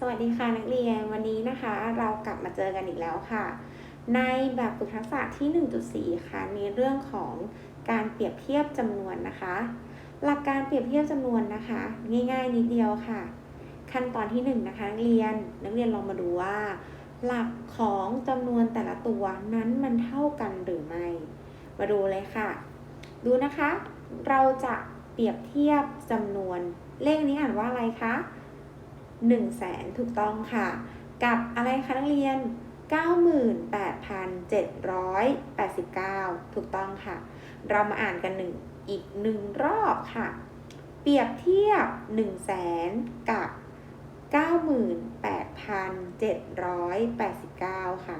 สวัสดีค่ะนักเรียนวันนี้นะคะ เรากลับมาเจอกันอีกแล้วค่ะ ในแบบฝึกทักษะที่ 1.4 ค่ะในเรื่องของการเปรียบเทียบจำนวนนะคะ หลักการเปรียบเทียบจำนวนนะคะ ง่ายๆนิดเดียวค่ะ ขั้นตอนที่1นงนะคะนักเรียนนักเรียนลองมาดูว่า หลักของจำนวนแต่ละตัวนั้นมันเท่ากันหรือไม่ มาดูเลยค่ะ ดูนะคะ เราจะเปรียบเทียบจำนวนเลขนี้อ่านว่าอะไรคะ 1 0 0 0 0แสนถูกต้องค่ะ กับอะไรคะนักเรียน 98,789 ถูกต้องค่ะ เรามาอ่านกันหนึ่งอีกหนึ่งรอบค่ะ เปรียบเทียบ 1 0 0 0 0แสนกับ 98,789 ค่ะ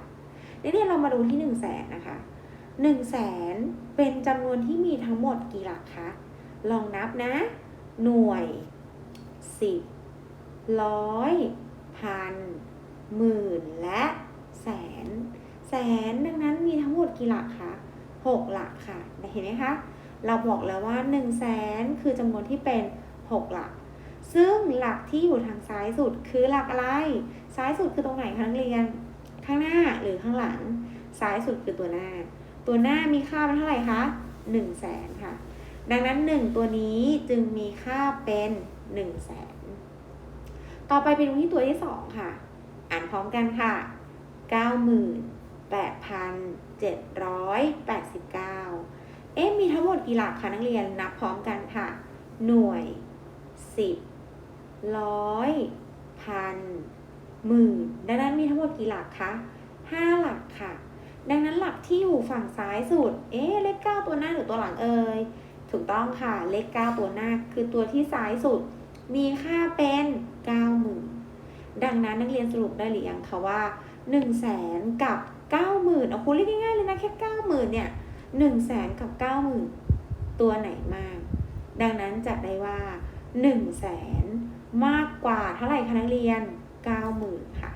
นี่เนี่ยเรามาดูที่ 1 0 0 0 0แสนนะคะ1 0 0 0 0แสนเป็นจำนวนที่มีทั้งหมดกี่หลักคะ ลองนับนะ หน่วย 10 ร้อยพันหมื่นและแสน แสนดังนั้นมีทั้งหมดกี่หลักคะหกหลักค่ะเห็นไหมคะ เราบอกแล้วว่า1นึ่งแสนคือจำนวนที่เป็น 6 หลัก ซึ่งหลักที่อยู่ทางซ้ายสุดคือหลักอะไร ซ้ายสุดคือตรงไหนคะนักเรียน ข้างหน้าหรือข้างหลัง ซ้ายสุดคือตัวหน้า ตัวหน้ามีค่าเป็นเท่าไหร่คะ1นึ่งแสนค่ะ ดังนั้น 1 ตัวนี้จึงมีค่าเป็น1นึ่งแสน ต่อไปไปดูที่ตัวที่2ค่ะ อ่านพร้อมกันค่ะ 98,789 เอ๊ะมีทั้งหมดกี่หลักคะนักเรียนนับพร้อมกันค่ะ หน่วย 10 ร้อย พัน หมื่น ดังนั้นมีทั้งหมดกี่หลักคะ 5 หลักค่ะ ดังนั้นหลักที่อยู่ฝั่งซ้ายสุด เอ๊ะเลข 9 ตัวหน้าหรือตัวหลังเอ่ย ถูกต้องค่ะ เลข 9 ตัวหน้าคือตัวที่ซ้ายสุด มีค่าเป็น 90,000 ดังนั้นนักเรียนสรุปได้หรือยังคะว่า 1 0 0 0 0แสนกับ 90,000เอาคุณเรียกง่ายๆเลยนะแค่ 90,000 เนี่ย1 0 0 0 0แสนกับ 90,000 ตัวไหนมาก ดังนั้นจะได้ว่า1 0 0 0 0แสนมากกว่าเท่าไหร่คะนักเรียน 90,000 ค่ะ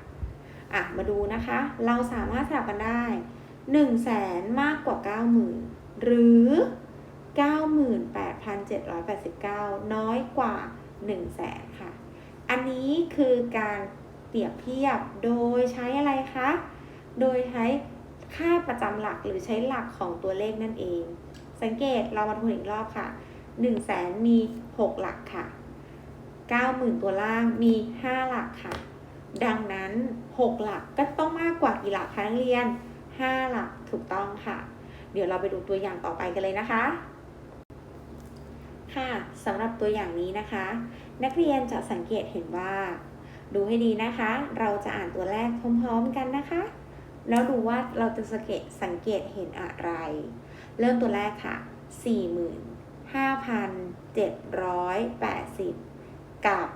อะมาดูนะคะ เราสามารถสลับกันได้1 0 0 0 0แสนมากกว่า 90,000 หรือ 98,789 น้อยกว่า 1 0 0 0 0แสนค่ะ อันนี้คือการเปรียบเทียบโดยใช้อะไรคะ โดยใช้ค่าประจำหลักหรือใช้หลักของตัวเลขนั่นเอง สังเกตเรามาทวนอีกรอบค่ะ1 0 0 0 0แสนมี 6 หลักค่ะ 90,000 ตัวล่างมี 5 หลักค่ะ ดังนั้น 6 หลักก็ต้องมากกว่ากี่หลักคะนักเรียน 5 หลักถูกต้องค่ะ เดี๋ยวเราไปดูตัวอย่างต่อไปกันเลยนะคะ ค่ะสำหรับตัวอย่างนี้นะคะ นักเรียนจะสังเกตเห็นว่า ดูให้ดีนะคะ เราจะอ่านตัวแรกพร้อมๆกันนะคะ แล้วดูว่าเราจะสังเกตสังเกตเห็นอะไร เริ่มตัวแรกค่ะ 45,780 กับ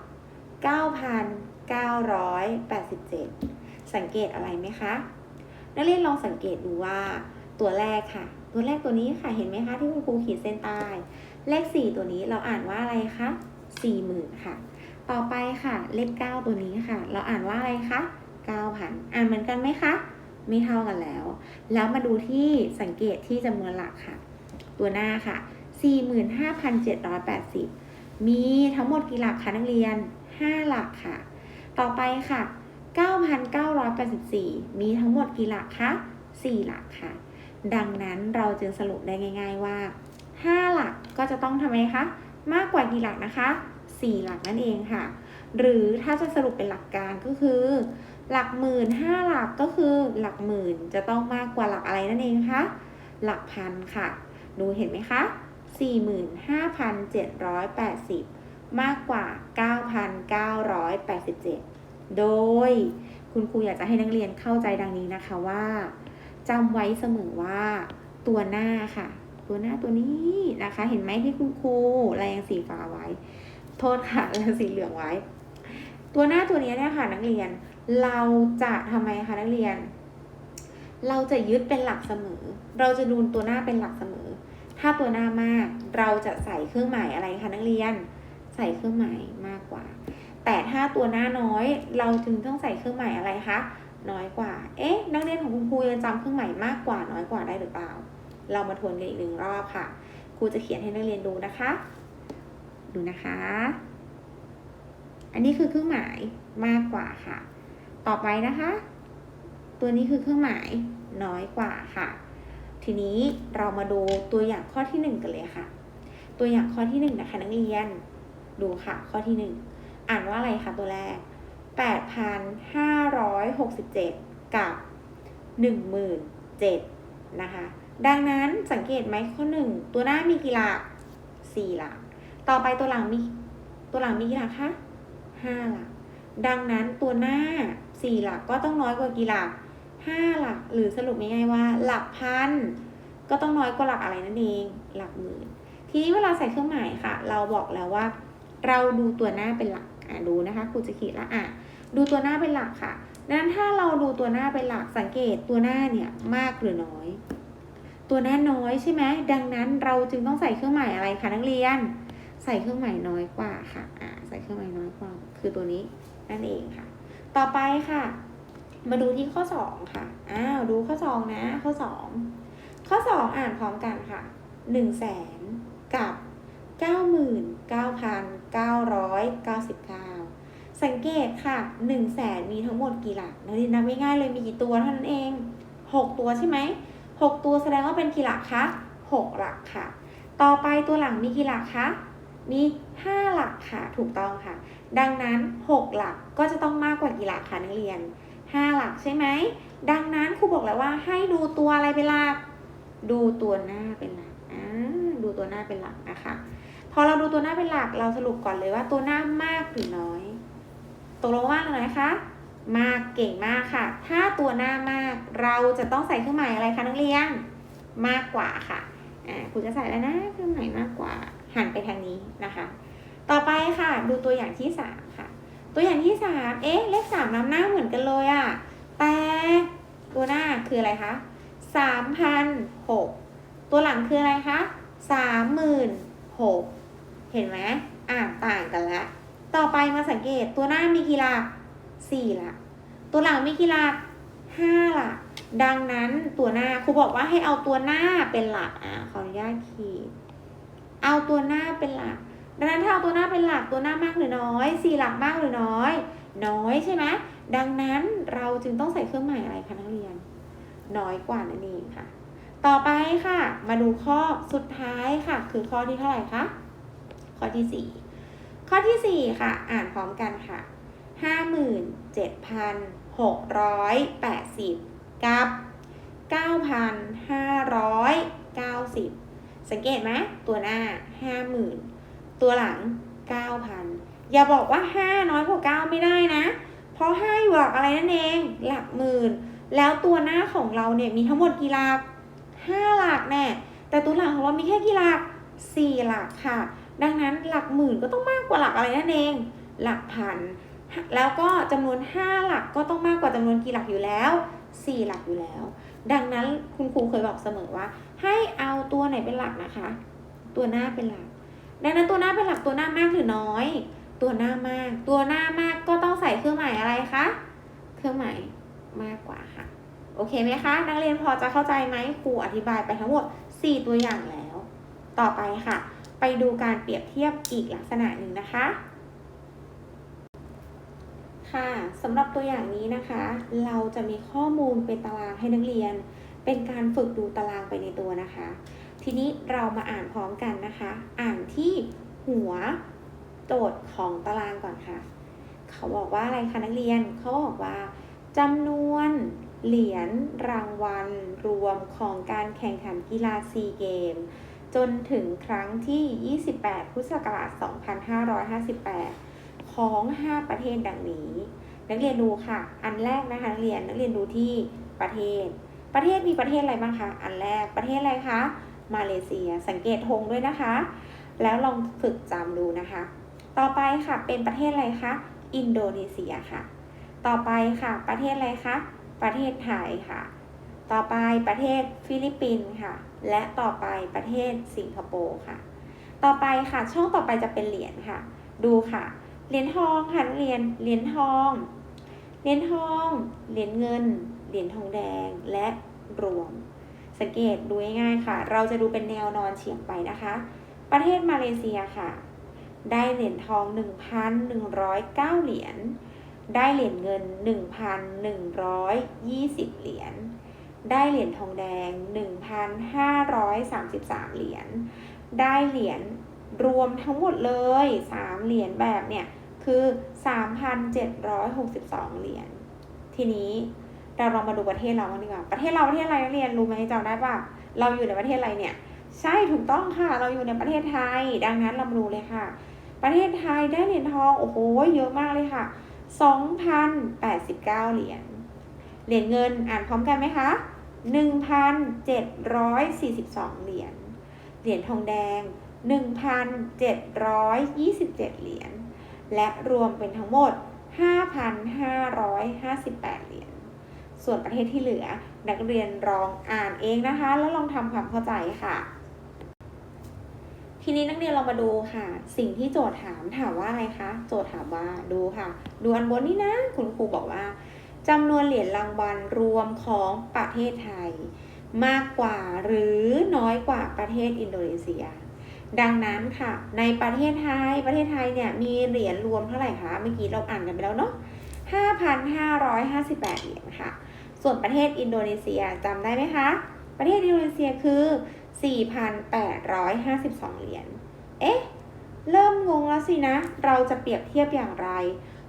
9,987 สังเกตอะไรไหมคะ นักเรียนลองสังเกตดูว่าตัวแรกค่ะ ตัวแรกตัวนี้ค่ะเห็นไหมคะที่คุณครูขีดเส้นใต้ เลข 4 ตัวนี้เราอ่านว่าอะไรคะ40,000ค่ะ ต่อไปค่ะเลข 9 ตัวนี้ค่ะ เราอ่านว่าอะไรคะ9,000 อ่านเหมือนกันไหมคะ ไม่เท่ากันแล้ว แล้วมาดูที่สังเกตที่จำนวนหลักค่ะ ตัวหน้าค่ะ 45,780 มีทั้งหมดกี่หลักคะนักเรียน 5 หลักค่ะ ต่อไปค่ะ 9,984 มีทั้งหมดกี่หลักคะ 4 หลักค่ะ ดังนั้นเราจึงสรุปได้ง่าย ๆว่า 5 หลักก็จะต้องทำไมคะ มากกว่ากี่หลักนะคะ 4 หลักนั่นเองค่ะ หรือถ้าจะสรุปเป็นหลักการก็คือ หลักหมื่นห้าหลักก็คือหลักหมื่นจะต้องมากกว่าหลักอะไรนั่นเองคะหลักพันค่ะ ดูเห็นไหมคะ45,780 มากกว่า 9,987 โดยคุณครูอยากจะให้นักเรียนเข้าใจดังนี้นะคะว่าจำไว้เสมอว่าตัวหน้าค่ะ ตัวหน้าตัวนี้นะคะ เห็นไหมที่คุณครูแรงสีฟ้าไว้ โทษค่ะแรงสีเหลืองไว้ ตัวหน้าตัวนี้เนี่ยค่ะนักเรียน เราจะทำไมคะนักเรียน เราจะยึดเป็นหลักเสมอ เราจะดูตัวหน้าเป็นหลักเสมอ ถ้าตัวหน้ามากเราจะใส่เครื่องหมายอะไรคะนักเรียน ใส่เครื่องหมายมากกว่า แต่ถ้าตัวหน้าน้อย เราจึงต้องใส่เครื่องหมายอะไรคะน้อยกว่า เอ๊ะ นักเรียนของคุณครูยังจำเครื่องหมายมากกว่าน้อยกว่าได้หรือเปล่า เรามาทวนกันอีกหนึ่งรอบค่ะครูจะเขียนให้นักเรียนดูนะคะ ดูนะคะ อันนี้คือเครื่องหมายมากกว่าค่ะ ต่อไปนะคะ ตัวนี้คือเครื่องหมายน้อยกว่าค่ะ ทีนี้เรามาดูตัวอย่างข้อที่หนึ่งกันเลยค่ะ ตัวอย่างข้อที่หนึ่งนะคะนักเรียน ดูค่ะ ข้อที่หนึ่งอ่านว่าอะไรคะตัวแรก 8,567 กับ 17,000นะคะ ดังนั้นสังเกตไหมข้อหนึ่งตัวหน้ามีกี่หลักสี่หลัก ต่อไปตัวหลังมีตัวหลังมีกี่หลักคะห้าหลัก ดังนั้นตัวหน้าสี่หลักก็ต้องน้อยกว่ากี่หลักห้าหลัก หรือสรุปง่ายๆว่า หลักพันก็ต้องน้อยกว่าหลักอะไรนั่นเอง หลักหมื่น ทีนี้เวลาใส่เครื่องหมายค่ะ เราบอกแล้วว่า เราดูตัวหน้าเป็นหลักอะดูนะคะครูจะขีดละอะดูตัวหน้าเป็นหลักค่ะดังนั้นถ้าเราดูตัวหน้าเป็นหลักสังเกตตัวหน้าเนี่ยมากหรือน้อย ตัวหน้าน้อยใช่ไหมดังนั้นเราจึงต้องใส่เครื่องหมายอะไรคะนักเรียน ใส่เครื่องหมายน้อยกว่าค่ะอ่าใส่เครื่องหมายน้อยกว่า คือตัวนี้นั่นเองค่ะ ต่อไปค่ะ มาดูที่ข้อสองค่ะอ้าวดูข้อสองนะ ข้อสองข้อสองอ่านพร้อมกันค่ะหนึ่งแสนกับเก้าหมื่นเก้าพันเก้าร้อยเก้าสิบเก้าสังเกตค่ะหนึ่งแสนมีทั้งหมดกี่หลักนักเรียนนับง่ายๆเลยมีกี่ตัวเท่านั้นเองหกตัวใช่ไหม หกตัวแสดงว่าเป็นกี่หลักคะหกหลักค่ะ ต่อไปตัวหลังมีกี่หลักคะมีห้าหลักค่ะถูกต้องค่ะ ดังนั้นหกหลักก็จะต้องมากกว่ากี่หลักคะนักเรียนห้าหลักใช่ไหมดังนั้นครูบอกแล้วว่าให้ดูตัวอะไรเป็นหลัก ดูตัวหน้าเป็นหลักอ่าดูตัวหน้าเป็นหลักนะคะพอเราดูตัวหน้าเป็นหลักเราสรุปก่อนเลยว่าตัวหน้ามากหรือน้อยตกลงว่าอะไรคะ มากเก่งมากค่ะ ถ้าตัวหน้ามากเราจะต้องใส่เครื่องหมายอะไรคะนักเรียนมากกว่าค่ะอ่าคุณจะใส่แล้วนะเครื่องหมายมากกว่า หันไปทางนี้นะคะ ต่อไปค่ะ ดูตัวอย่างที่สามค่ะ ตัวอย่างที่สามเอ๊ะเลขสามนำหน้าเหมือนกันเลยอะแต่ตัวหน้าคืออะไรคะสามพันหกตัวหลังคืออะไรคะสามหมื่นหกเห็นไหมอ่านต่างกันแล้วต่อไปมาสังเกตตัวหน้ามีกี่หลัก สี่หลัก ตัวหลังไมีกี่หลักห้าหลัก ดังนั้นตัวหน้าครูบอกว่าให้เอาตัวหน้าเป็นหลักอะขออนุญาตขีดเอาตัวหน้าเป็นหลัก ดังนั้นถ้าเอาตัวหน้าเป็นหลักตัวหน้ามากหรือน้อยสี่หลักมากหรือน้อย น้อยใช่ไหมดังนั้นเราจึงต้องใส่เครื่องหมายอะไรคะนักเรียน น้อยกว่านั่นเองค่ะ ต่อไปค่ะ มาดูข้อสุดท้ายค่ะ คือข้อที่เท่าไหร่คะข้อที่สี่ข้อที่สี่ค่ะ อ่านพร้อมกันค่ะ ห้าหมื่นเจ็ดพันหกร้อยแปดสิบกับเก้าพันห้าร้อยเก้าสิบสังเกตไหมตัวหน้าห้าหมื่นตัวหลังเก้าพันอย่าบอกว่าห้าน้อยกว่าเก้าไม่ได้นะ เพราะห้าอยู่หลักอะไรนั่นเอง หลักหมื่น แล้วตัวหน้าของเราเนี่ยมีทั้งหมดกี่หลักห้าหลักแน่แต่ตัวหลังของเรามีแค่กี่หลักสี่หลักค่ะ ดังนั้นหลักหมื่นก็ต้องมากกว่าหลักอะไรนั่นเอง หลักพัน แล้วก็จำนวน 5 หลักก็ต้องมากกว่าจำนวนกี่หลักอยู่แล้ว 4 หลักอยู่แล้ว ดังนั้นคุณครูเคยบอกเสมอว่า ให้เอาตัวไหนเป็นหลักนะคะ ตัวหน้าเป็นหลัก ดังนั้นตัวหน้าเป็นหลักตัวหน้ามากหรือน้อย ตัวหน้ามาก ตัวหน้ามากก็ต้องใส่เครื่องหมายอะไรคะเครื่องหมายมากกว่าค่ะโอเคไหมคะ นักเรียนพอจะเข้าใจไหมครูอธิบายไปทั้งหมด 4 ตัวอย่างแล้ว ต่อไปค่ะ ไปดูการเปรียบเทียบอีกลักษณะหนึ่งนะคะ ค่ะสำหรับตัวอย่างนี้นะคะ เราจะมีข้อมูลเป็นตารางให้นักเรียน เป็นการฝึกดูตารางไปในตัวนะคะ ทีนี้เรามาอ่านพร้อมกันนะคะ อ่านที่หัวโจทย์ของตารางก่อนค่ะ เขาบอกว่าอะไรคะนักเรียนเขาบอกว่าจำนวนเหรียญรางวัล รวมของการแข่งขันกีฬาซีเกม จนถึงครั้งที่ 28 พุทธศักราช 2558 ของ 5 ประเทศดังนี้ นักเรียนดูค่ะ อันแรกนะคะนักเรียนนักเรียนดูที่ประเทศ ประเทศมีประเทศอะไรบ้างคะอันแรกประเทศอะไรคะมาเลเซีย สังเกตธงด้วยนะคะ แล้วลองฝึกจำดูนะคะ ต่อไปค่ะเป็นประเทศอะไรคะอินโดนีเซียค่ะ ต่อไปค่ะ ประเทศอะไรคะประเทศไทยค่ะ ต่อไปประเทศฟิลิปปินส์ค่ะ และต่อไปประเทศสิงคโปร์ค่ะ ต่อไปค่ะช่องต่อไปจะเป็นเหรียญค่ะ ดูค่ะ เหรียญทองค่ะนักเรียน เหรียญทอง เหรียญทอง เหรียญเงิน เหรียญทองแดง และรวม สังเกตดูง่ายๆค่ะ เราจะดูเป็นแนวนอนเฉียงไปนะคะ ประเทศมาเลเซียค่ะ ได้เหรียญทอง 1,109 เหรียญ ได้เหรียญเงิน 1,120 เหรียญ ได้เหรียญทองแดง 1,533 เหรียญ ได้เหรียญ รวมทั้งหมดเลย 3 เหรียญแบบเนี่ยคือ 3,762 เหรียญ ทีนี้เราลองมาดูประเทศเรากันดีกว่า ประเทศเราประเทศอะไรนักเรียนรู้ไหมจำได้ปะเราอยู่ในประเทศอะไรเนี่ย ใช่ถูกต้องค่ะ เราอยู่ในประเทศไทย ดังนั้นเรามาดูเลยค่ะ ประเทศไทยได้เหรียญทอง โอ้โห เยอะมากเลยค่ะ 2,089 เหรียญ เหรียญเงินอ่านพร้อมกันไหมคะ 1,742 เหรียญ เหรียญทองแดง 1,727 เหรียญ และรวมเป็นทั้งหมด 5,558 เหรียญ ส่วนประเทศที่เหลือนักเรียนลองอ่านเองนะคะ แล้วลองทำความเข้าใจค่ะ ทีนี้นักเรียนเรามาดูค่ะ สิ่งที่โจทย์ถามถามว่าอะไรคะ โจทย์ถามว่าดูค่ะ ดูอันบนนี้นะ คุณครูบอกว่าจำนวนเหรียญรางวัลรวมของประเทศไทย มากกว่าหรือน้อยกว่าประเทศอินโดนีเซีย ดังนั้นค่ะ ในประเทศไทยประเทศไทยเนี่ยมีเหรียญรวมเท่าไหร่คะเมื่อกี้เราอ่านกันไปแล้วเนาะ5,558 เหรียญค่ะ ส่วนประเทศอินโดนีเซียจำได้ไหมคะ ประเทศอินโดนีเซียคือ 4,852 เหรียญ เอ๊ะ เริ่มงงแล้วสินะ เราจะเปรียบเทียบอย่างไร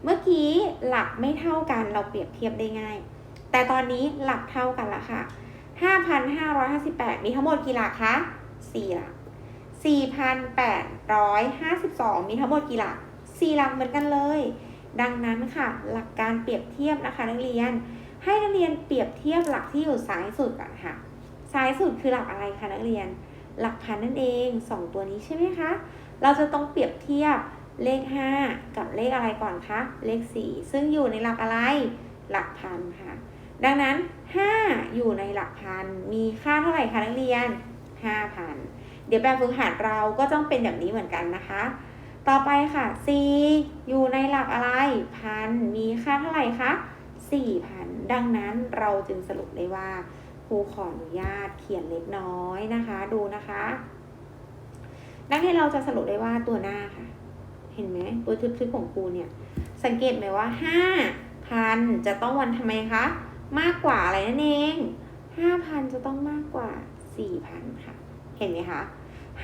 เมื่อกี้หลักไม่เท่ากันเราเปรียบเทียบได้ง่าย แต่ตอนนี้หลักเท่ากันละค่ะ 5,558 มีทั้งหมดกี่หลักคะ 4 หลัก 4,852 มีทั้งหมดกี่หลัก 4 หลักเหมือนกันเลย ดังนั้นค่ะหลักการเปรียบเทียบนะคะนักเรียน ให้นักเรียนเปรียบเทียบหลักที่อยู่ซ้ายสุดก่อนค่ะ ซ้ายสุดคือหลักอะไรคะนักเรียน หลักพันนั่นเองสองตัวนี้ใช่ไหมคะ เราจะต้องเปรียบเทียบเลข 5 กับเลขอะไรก่อนคะ เลข 4 ซึ่งอยู่ในหลักอะไร หลักพันค่ะ ดังนั้น 5 อยู่ในหลักพัน มีค่าเท่าไหร่คะนักเรียน 5,000 เดี๋ยวแบบฝึกหัดเราก็ต้องเป็นแบบนี้เหมือนกันนะคะ ต่อไปค่ะ C อยู่ในหลักอะไรพันมีค่าเท่าไหร่คะ4,000 ดังนั้นเราจึงสรุปได้ว่าครูขออนุญาตเขียนเล็กน้อยนะคะ ดูนะคะนักเรียนเราจะสรุปได้ว่าตัวหน้าค่ะ เห็นไหมตัวทึบๆของครูเนี่ย สังเกตไหมว่า5,000จะต้องวันทำไมคะมากกว่าอะไรนั่นเอง5,000จะต้องมากกว่า4,000ค่ะ เห็นไหมคะ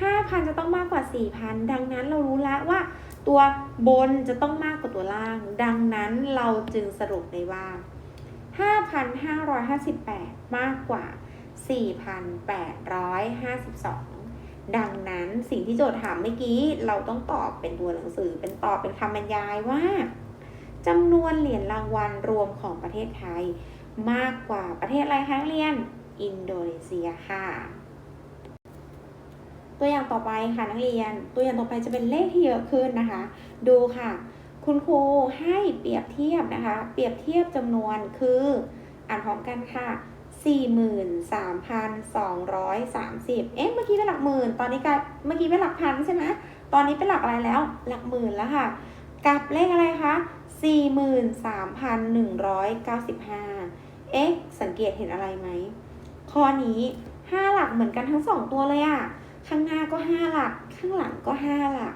5,000 จะต้องมากกว่า 4,000 ดังนั้นเรารู้แล้วว่า ตัวบนจะต้องมากกว่าตัวล่าง ดังนั้นเราจึงสรุปได้ว่า 5,558 มากกว่า 4,852 ดังนั้นสิ่งที่โจทย์ถามเมื่อกี้ เราต้องตอบเป็นตัวหนังสือ เป็นตอบเป็นคำบรรยายว่าจำนวนเหรียญรางวัลรวมของประเทศไทย มากกว่าประเทศอะไรคะนักเรียน อินโดนีเซียค่ะ ตัวอย่างต่อไปค่ะนักเรียน ตัวอย่างต่อไปจะเป็นเลขที่เยอะขึ้นนะคะ ดูค่ะ คุณครูให้เปรียบเทียบนะคะ เปรียบเทียบจำนวนคืออ่านพร้อมกันค่ะ 43,230 เอ๊ะ เมื่อกี้เป็นหลักหมื่น ตอนนี้กลายเมื่อกี้เป็นหลักพันใช่ไหมตอนนี้เป็นหลักอะไรแล้ว หลักหมื่นแล้วค่ะ กับเลขอะไรคะ 43,195 เอ๊ะ สังเกตเห็นอะไรไหม ข้อนี้ 5 หลักเหมือนกันทั้ง 2 ตัวเลยอะ ข้างหน้าก็ 5 หลัก ข้างหลังก็ 5 หลัก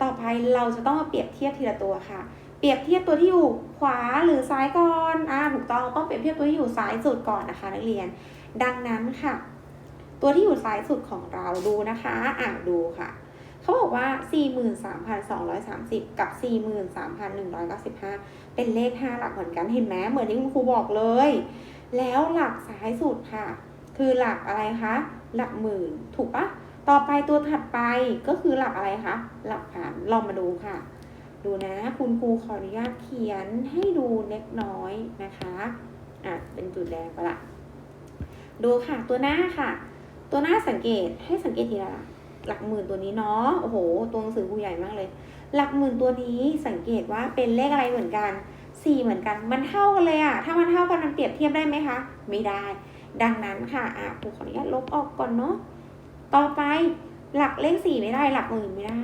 ต่อไปเราจะต้องมาเปรียบเทียบทีละตัวค่ะ เปรียบเทียบตัวที่อยู่ขวาหรือซ้ายก่อนอ่าถูกต้องต้องเปรียบเทียบตัวที่อยู่ซ้ายสุดก่อนนะคะ นักเรียน ดังนั้นค่ะ ตัวที่อยู่ซ้ายสุดของเราดูนะคะอ่าดูค่ะเขาบอกว่า 43,230 กับ 43,195 เป็นเลข 5 หลักเหมือนกัน เห็นไหมเหมือนที่คุณครูบอกเลย แล้วหลักซ้ายสุดค่ะ คือหลักอะไรคะ หลักหมื่น ถูกปะ ต่อไปตัวถัดไปก็คือหลักอะไรคะ หลักพันลองมาดูค่ะ ดูนะ คุณครูขออนุญาตเขียนให้ดูเล็กน้อยนะคะ อะ เป็นจุดแดงไปละ ดูค่ะ ตัวหน้าค่ะ ตัวหน้าสังเกต ให้สังเกตทีละหลักหมื่นตัวนี้เนาะ โอ้โห ตัวหนังสือครูใหญ่มากเลย หลักหมื่นตัวนี้สังเกตว่าเป็นเลขอะไรเหมือนกัน4เหมือนกัน มันเท่ากันเลยอะถ้ามันเท่ากันมันเปรียบเทียบได้ไหมคะ ไม่ได้ ดังนั้นค่ะ อะครูขออนุญาตลบออกก่อนเนาะ ต่อไปหลักเลขสี่ไม่ได้หลักหมื่นไม่ได้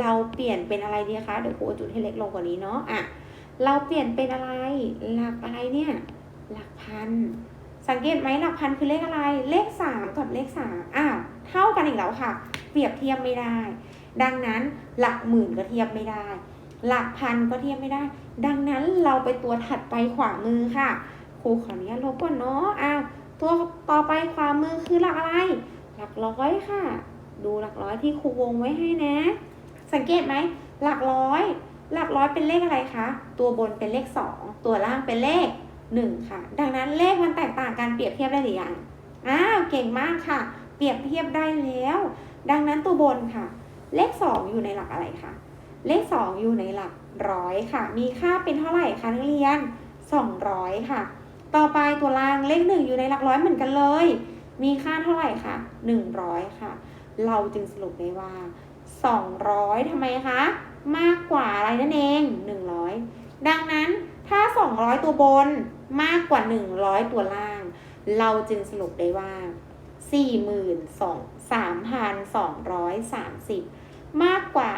เราเปลี่ยนเป็นอะไรดีคะเดี๋ยวครูจุดให้เล็กลงกว่านี้เนาะอะเราเปลี่ยนเป็นอะไร หลักอะไรเนี่ยหลักพัน สังเกตไหมหลักพันคือเลขอะไร เลขสามกับเลขสามอ้าวเท่ากันอีกแล้วค่ะ เปรียบเทียบไม่ได้ ดังนั้นหลักหมื่นก็เทียบไม่ได้ หลักพันก็เทียบไม่ได้ ดังนั้นเราไปตัวถัดไปขวามือค่ะครูขออนุญาตลบก่อนเนาะอ้าวตัวต่อไปขวามือคือหลักอะไร หลักร้อยค่ะ ดูหลักร้อยที่ครูวงไว้ให้นะ สังเกตไหม หลักร้อย หลักร้อยเป็นเลขอะไรคะ ตัวบนเป็นเลขสองตัวล่างเป็นเลขหนึ่งค่ะ ดังนั้นเลขมันแตกต่างกันเปรียบเทียบได้หรือยังอ้าวเก่งมากค่ะ เปรียบเทียบได้แล้ว ดังนั้นตัวบนค่ะ เลขสองอยู่ในหลักอะไรคะ เลขสองอยู่ในหลักร้อยค่ะ มีค่าเป็นเท่าไหร่คะนักเรียนสองร้อยค่ะ ต่อไปตัวล่างเลขหนึ่งอยู่ในหลักร้อยเหมือนกันเลย มีค่าเท่าไหร่คะหนึ่งร้อยค่ะ เราจึงสรุปได้ว่า 200ทำไมคะ มากกว่าอะไรนั่นเอง 100 ดังนั้นถ้า 200 ตัวบนมากกว่า 100 ตัวล่าง เราจึงสรุปได้ว่า 43,230 มากกว่า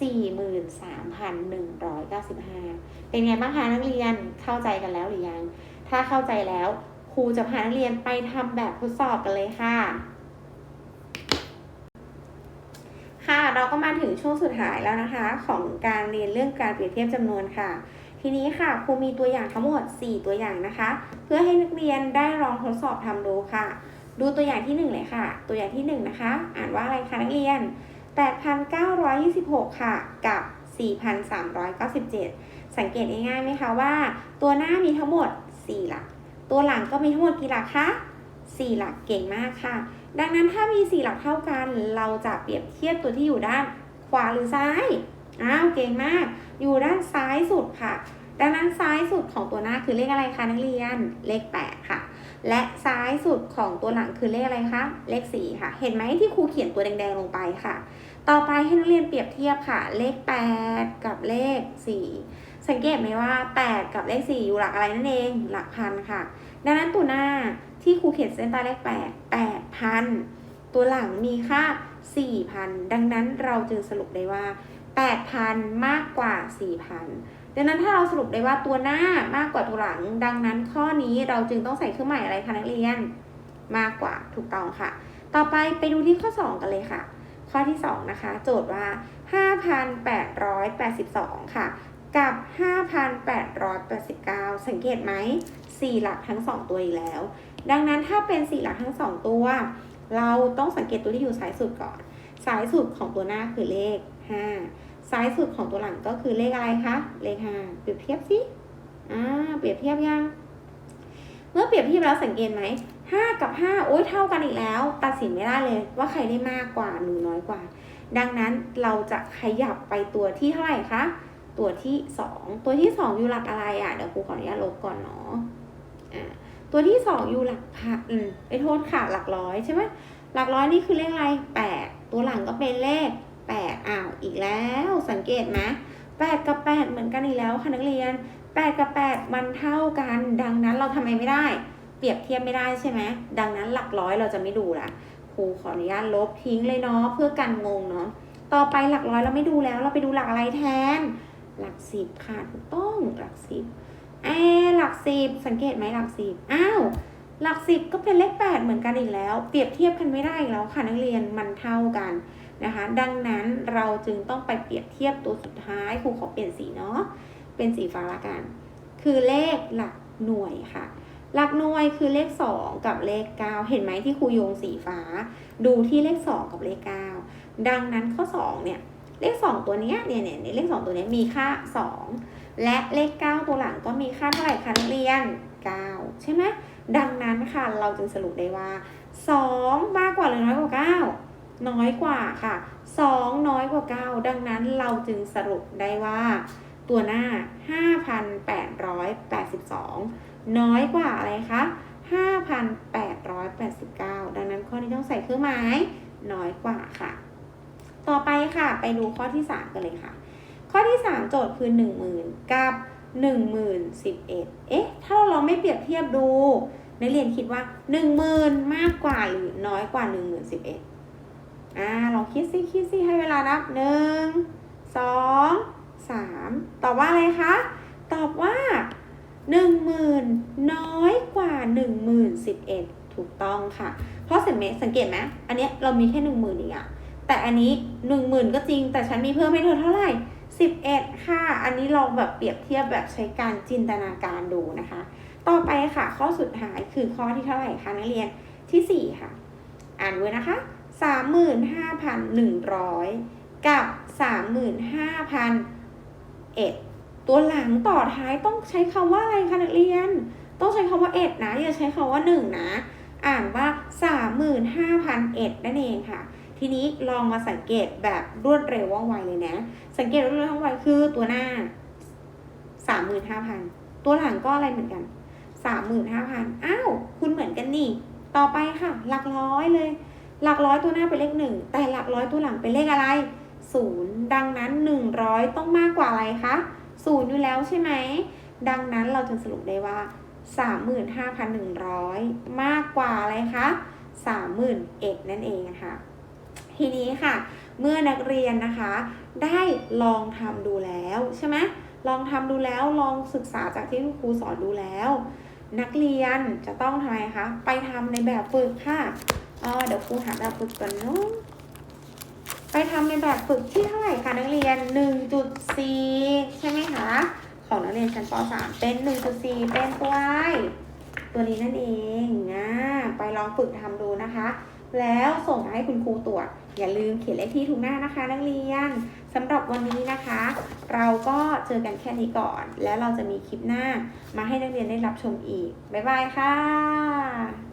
43,195 เป็นไงบ้างคะนักเรียนเข้าใจกันแล้วหรือยัง ถ้าเข้าใจแล้ว รูจะพานักเรียนไปทำแบบทดสอบกันเลยค่ะ ค่ะเราก็มาถึงช่วงสุดท้ายแล้วนะคะ ของการเรียนเรื่องการเปรียบเทียบจำนวนค่ะ ทีนี้ค่ะครูมีตัวอย่างทั้งหมด 4 ตัวอย่างนะคะ เพื่อให้นักเรียนได้ลองทดสอบทำดูค่ะ ดูตัวอย่างที่ 1 เลยค่ะ ตัวอย่างที่ 1 นะคะ อ่านว่าอะไรคะนักเรียน 8,926 ค่ะ กับ 4,397 สังเกตง่ายๆไหมคะว่า ตัวหน้ามีทั้งหมด 4 หลัก ตัวหลังก็มีทั้งหมดกี่หลักคะ4หลักเก่งมากค่ะ ดังนั้นถ้ามี4หลักเท่ากัน เราจะเปรียบเทียบตัวที่อยู่ด้านขวาหรือซ้าย อ้าวเก่งมาก อยู่ด้านซ้ายสุดค่ะ ดังนั้นซ้ายสุดของตัวหน้าคือเลขอะไรคะนักเรียน เลข8ค่ะ และซ้ายสุดของตัวหลังคือเลขอะไรคะ เลข4ค่ะ เห็นไหมที่ครูเขียนตัวแดงๆลงไปค่ะ ต่อไปให้นักเรียนเปรียบเทียบค่ะ เลข8กับเลข4 สังเกตไหมว่า 8 กับเลข 4 อยู่หลักอะไรนั่นเอง หลักพันค่ะ ดังนั้นตัวหน้าที่ครูเขียนเส้นใต้เลข 8 8,000 ตัวหลังมีค่า 4,000 ดังนั้นเราจึงสรุปได้ว่า 8,000 มากกว่า 4,000 ดังนั้นถ้าเราสรุปได้ว่าตัวหน้ามากกว่าตัวหลัง ดังนั้นข้อนี้เราจึงต้องใส่เครื่องหมายอะไรคะนักเรียน มากกว่าถูกต้องค่ะ ต่อไปไปดูที่ข้อ 2 กันเลยค่ะ ข้อที่ 2 นะคะ โจทย์ว่า 5,882 ค่ะ กับ 5,889 สังเกตไหม 4 หลักทั้ง 2 ตัวอีกแล้ว ดังนั้นถ้าเป็น 4 หลักทั้ง 2 ตัว เราต้องสังเกตตัวที่อยู่ซ้ายสุดก่อน ซ้ายสุดของตัวหน้าคือเลข 5 ซ้ายสุดของตัวหลังก็คือเลขอะไรคะ เลข 5 เปรียบเทียบสิ อ่า เปรียบเทียบยัง เมื่อเปรียบเทียบแล้วสังเกตไหม 5 กับ 5 โอ้ยเท่ากันอีกแล้ว ตัดสินไม่ได้เลยว่าใครได้มากกว่าหรือน้อยกว่า ดังนั้นเราจะขยับไปตัวที่เท่าไหร่คะ ตัวที่ 2 ตัวที่ 2 อยู่หลักอะไรอะเดี๋ยวครูขออนุญาตลบก่อนเนาะอ่าตัวที่ 2 อยู่หลักพันอืมไปโทษค่ะหลักร้อยใช่ไหมหลักร้อยนี่คือเลขอะไร8ตัวหลังก็เป็นเลข8อ้าวอีกแล้วสังเกตไหม8กับ8เหมือนกันอีกแล้วค่ะนักเรียน8กับ8มันเท่ากันดังนั้นเราทำไมไม่ได้ เปรียบเทียบไม่ได้ใช่ไหมดังนั้นหลักร้อยเราจะไม่ดูละครูขออนุญาตลบทิ้งเลยเนาะเพื่อกันงงเนาะต่อไปหลักร้อยเราไม่ดูแล้ว เราไปดูหลักอะไรแทน หลักสิบค่ะถูกต้องหลักสิบเอหลักสิบสังเกตไหมหลักสิบอ้าวหลักสิบก็เป็นเลขแปดเหมือนกันอีกแล้ว เปรียบเทียบกันไม่ได้อีกแล้วค่ะนักเรียนมันเท่ากันนะคะ ดังนั้นเราจึงต้องไปเปรียบเทียบตัวสุดท้ายครูขอเปลี่ยนสีเนาะเป็นสีฟ้าละกัน คือเลขหลักหน่วยค่ะ หลักหน่วยคือเลข 2 กับเลข 9 เห็นไหมที่ครูโยงสีฟ้า ดูที่เลข 2 กับเลข 9 ดังนั้นข้อ 2 เนี่ย เลข 2 ตัวเนี้ยเนี่ยเนี่ยเลข 2 ตัวเนี้ยมีค่า 2 และเลข 9 ตัวหลังก็มีค่าเท่าไหร่คะนักเรียน 9 ใช่ไหมดังนั้นค่ะเราจึงสรุปได้ว่า 2 มากกว่าหรือน้อยกว่า 9 น้อยกว่าค่ะ 2 น้อยกว่า 9 ดังนั้นเราจึงสรุปได้ว่า ตัวหน้า 5,882 น้อยกว่าอะไรคะ5,889 ดังนั้นข้อนี้ต้องใส่เครื่องหมายน้อยกว่าค่ะ ต่อไปค่ะไปดูข้อที่ 3 กันเลยค่ะ ข้อที่ 3 โจทย์คือ 10,000 กับ 1011 เอ๊ะ ถ้าเราลองไม่เปรียบเทียบดู นักเรียนคิดว่า 10,000 มากกว่าหรือน้อยกว่า 1011อ่าลองคิดซิคิดซิให้เวลานับ 1 2 3 ตอบว่าอะไรคะ ตอบว่า 10,000 น้อยกว่า 10,011 ถูกต้องค่ะ เพราะสังเกตสังเกตไหม อันเนี้ยเรามีแค่ 10,000เองอะ แต่อันนี้หนึ่งหมื่นก็จริง แต่ฉันมีเพิ่มให้เธอเท่าไหร่สิบเอ็ดค่ะ อันนี้ลองแบบเปรียบเทียบแบบใช้การจินตนาการดูนะคะ ต่อไปค่ะข้อสุดท้ายคือข้อที่เท่าไหร่คะนักเรียนที่สี่ค่ะ อ่านไว้นะคะสามหมื่นห้าพันหนึ่งร้อยกับสามหมื่นห้าพันเอ็ดตัวหลังต่อท้ายต้องใช้คำว่าอะไรคะนักเรียน ต้องใช้คำว่าเอ็ดนะอย่าใช้คำว่าหนึ่งนะ อ่านว่าสามหมื่นห้าพันเอ็ดนั่นเองค่ะ ทีนี้ลองมาสังเกตแบบรวดเร็วว่องไวเลยนะ สังเกตรวดเร็วว่องไวคือตัวหน้าสามหมื่นห้าพันตัวหลังก็อะไรเหมือนกันสามหมื่นห้าพันอ้าว คุณเหมือนกันนี่ ต่อไปค่ะ หลักร้อยเลย หลักร้อยตัวหน้าเป็นเลขหนึ่งแต่หลักร้อยตัวหลังเป็นเลขอะไรศูนย์ดังนั้นหนึ่งร้อยต้องมากกว่าอะไรคะศูนย์อยู่แล้วใช่ไหม ดังนั้นเราจะสรุปได้ว่า35,100มากกว่าอะไรคะ31,000นั่นเองค่ะ ทีนี้ค่ะ เมื่อนักเรียนนะคะ ได้ลองทำดูแล้วใช่ไหมลองทำดูแล้วลองศึกษาจากที่ครูสอนดูแล้ว นักเรียนจะต้องทำไมคะไปทำในแบบฝึกค่ะเเดี๋ยวครูหาแบบฝึกก่อนเนาะไปทำในแบบฝึกที่เท่าไหร่คะนักเรียน 1.4 ใช่ไหมคะ ของนักเรียนชั้นป .3 เป็น 1.4 เป็นตัวไรตัวนี้นั่นเองนะไปลองฝึกทำดูนะคะ แล้วส่งมาให้คุณครูตรวจ อย่าลืมเขียนเลขที่ทุกหน้านะคะ นักเรียนสำหรับวันนี้นะคะ เราก็เจอกันแค่นี้ก่อน แล้วเราจะมีคลิปหน้ามาให้นักเรียนได้รับชมอีก บ๊ายบายค่ะ